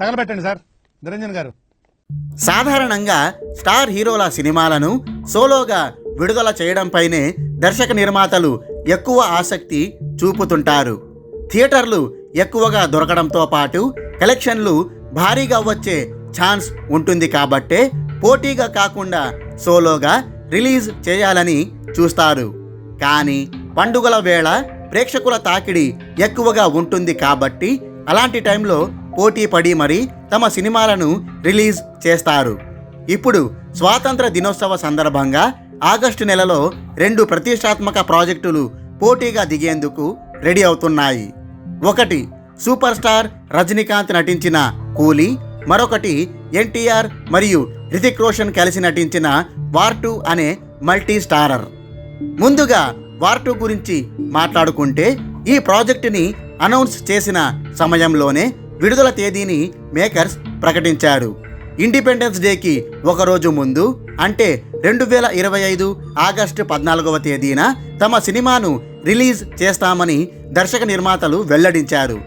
తగలబెట్టండి sir. Niranjan గారు. సాధారణంగా star హీరోల సినిమాలను సోలోగా విడుదల చేయడంపైనే దర్శక నిర్మాతలు ఎక్కువ ఆసక్తి చూపుతుంటారు. థియేటర్లు ఎక్కువగా దొరకడంతో పాటు కలెక్షన్లు భారీగా వచ్చే ఛాన్స్ ఉంటుంది కాబట్టే పోటీగా కాకుండా సోలోగా రిలీజ్ చేయాలని చూస్తారు. కానీ పండుగల వేళ ప్రేక్షకుల తాకిడి ఎక్కువగా ఉంటుంది కాబట్టి అలాంటి టైంలో పోటీ పడి మరి తమ సినిమాలను రిలీజ్ చేస్తారు. ఇప్పుడు స్వాతంత్ర దినోత్సవ సందర్భంగా ఆగస్టు నెలలో రెండు ప్రతిష్టాత్మక ప్రాజెక్టులు పోటీగా దిగేందుకు రెడీ అవుతున్నాయి. ఒకటి సూపర్ స్టార్ రజనీకాంత్ నటించిన కూలీ మరొకటి ఎన్టీఆర్ మరియు రితిక్ రోషన్ కలిసి నటించిన వార్ టూ అనే మల్టీ స్టారర్ ముందుగా వార్ టూ గురించి మాట్లాడుకుంటే ఈ ప్రాజెక్టుని అనౌన్స్ చేసిన సమయంలోనే విడుదల తేదీని మేకర్స్ ప్రకటించారు. ఇండిపెండెన్స్ డేకి ఒకరోజు ముందు అంటే రెండు వేల ఇరవై ఐదు ఆగస్టు పద్నాలుగవ తేదీన తమ సినిమాను రిలీజ్ చేస్తామని దర్శక నిర్మాతలు వెల్లడించారు.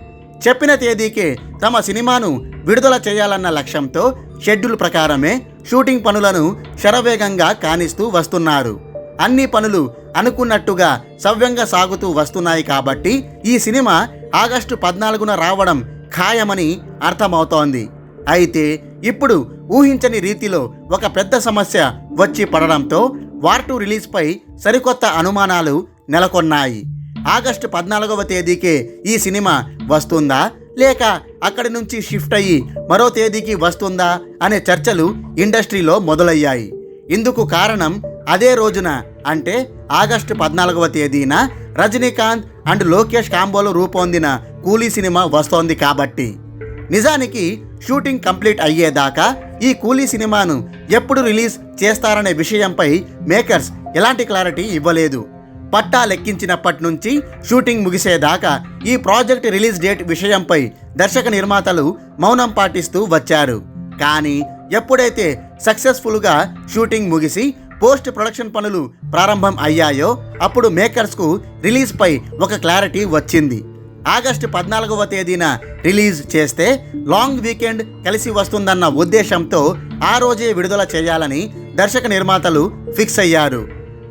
చెప్పిన తేదీకే తమ సినిమాను విడుదల చేయాలన్న లక్ష్యంతో షెడ్యూల్ ప్రకారమే షూటింగ్ పనులను శరవేగంగా కానిస్తూ వస్తున్నారు. అన్ని పనులు అనుకున్నట్టుగా సవ్యంగా సాగుతూ వస్తున్నాయి కాబట్టి ఈ సినిమా ఆగస్టు పద్నాలుగున రావడం ఖాయమని అర్థమవుతోంది. అయితే ఇప్పుడు ఊహించని రీతిలో ఒక పెద్ద సమస్య వచ్చి పడడంతో వార్ టూ రిలీజ్పై సరికొత్త అనుమానాలు నెలకొన్నాయి. ఆగస్టు పద్నాలుగవ తేదీకే ఈ సినిమా వస్తుందా? లేక అక్కడి నుంచి షిఫ్ట్ అయ్యి మరో తేదీకి వస్తుందా? అనే చర్చలు ఇండస్ట్రీలో మొదలయ్యాయి. ఇందుకు కారణం అదే రోజున అంటే ఆగస్టు పద్నాలుగవ తేదీన రజనీకాంత్ అండ్ లోకేష్ కాంబోలో రూపొందిన కూలీ సినిమా వస్తోంది కాబట్టి. నిజానికి షూటింగ్ కంప్లీట్ అయ్యేదాకా ఈ కూలీ సినిమాను ఎప్పుడు రిలీజ్ చేస్తారనే విషయంపై మేకర్స్ ఎలాంటి క్లారిటీ ఇవ్వలేదు. పట్టా లెక్కించినప్పటి నుంచి షూటింగ్ ముగిసేదాకా ఈ ప్రాజెక్ట్ రిలీజ్ డేట్ విషయంపై దర్శక నిర్మాతలు మౌనం పాటిస్తూ వచ్చారు. కానీ ఎప్పుడైతే సక్సెస్ఫుల్గా షూటింగ్ ముగిసి పోస్ట్ ప్రొడక్షన్ పనులు ప్రారంభం అయ్యాయో అప్పుడు మేకర్స్కు రిలీజ్పై ఒక క్లారిటీ వచ్చింది. ఆగస్టు పద్నాలుగవ తేదీన రిలీజ్ చేస్తే లాంగ్ వీకెండ్ కలిసి వస్తుందన్న ఉద్దేశంతో ఆ రోజే విడుదల చేయాలని దర్శక నిర్మాతలు ఫిక్స్ అయ్యారు.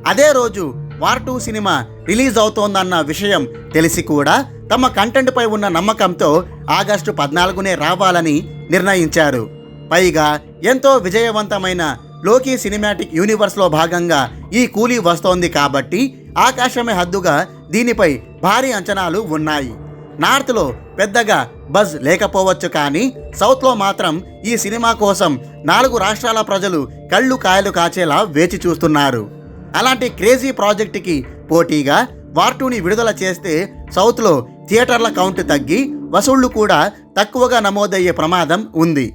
అదే రోజు వార్ టూ సినిమా రిలీజ్ అవుతోందన్న విషయం తెలిసి కూడా తమ కంటెంట్పై ఉన్న నమ్మకంతో ఆగస్టు పద్నాలుగునే రావాలని నిర్ణయించారు. పైగా ఎంతో విజయవంతమైన లోకీ సినిమాటిక్ యూనివర్స్లో భాగంగా ఈ కూలీ వస్తోంది కాబట్టి ఆకాశమే హద్దుగా దీనిపై భారీ అంచనాలు ఉన్నాయి. నార్త్లో పెద్దగా బజ్ లేకపోవచ్చు కానీ సౌత్లో మాత్రం ఈ సినిమా కోసం నాలుగు రాష్ట్రాల ప్రజలు కళ్ళు కాయలు కాచేలా వేచి చూస్తున్నారు. అలాంటి క్రేజీ ప్రాజెక్టుకి పోటీగా వార్టూని విడుదల చేస్తే సౌత్లో థియేటర్ల కౌంట్ తగ్గి వసూళ్ళు కూడా తక్కువగా నమోదయ్యే ప్రమాదం ఉంది.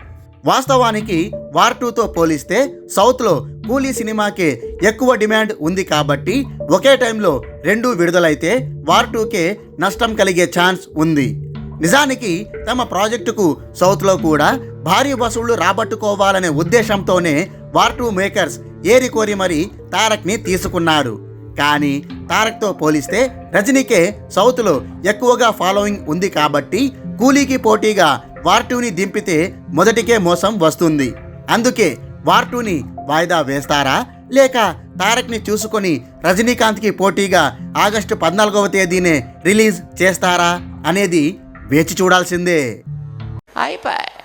వాస్తవానికి వార్ టూతో పోలిస్తే సౌత్లో కూలీ సినిమాకే ఎక్కువ డిమాండ్ ఉంది కాబట్టి ఒకే టైంలో రెండు విడుదలైతే వార్ టూకే నష్టం కలిగే ఛాన్స్ ఉంది. నిజానికి తమ ప్రాజెక్టుకు సౌత్లో కూడా భారీ వసూళ్ళు రాబట్టుకోవాలనే ఉద్దేశంతోనే వార్ టూ మేకర్స్ ఏరి కోరి మరి తారక్ని తీసుకున్నారు. కానీ తారక్తో పోలిస్తే రజనీకే సౌత్లో ఎక్కువగా ఫాలోయింగ్ ఉంది కాబట్టి కూలీకి పోటీగా వార్ టూని దింపితే మొదటికే మోసం వస్తుంది. అందుకే వార్ టూని వాయిదా వేస్తారా? లేక తారక్ని చూసుకొని రజనీకాంత్కి పోటీగా ఆగస్టు పద్నాలుగవ తేదీనే రిలీజ్ చేస్తారా? అనేది వేచి చూడాల్సిందే. అయిపోయి.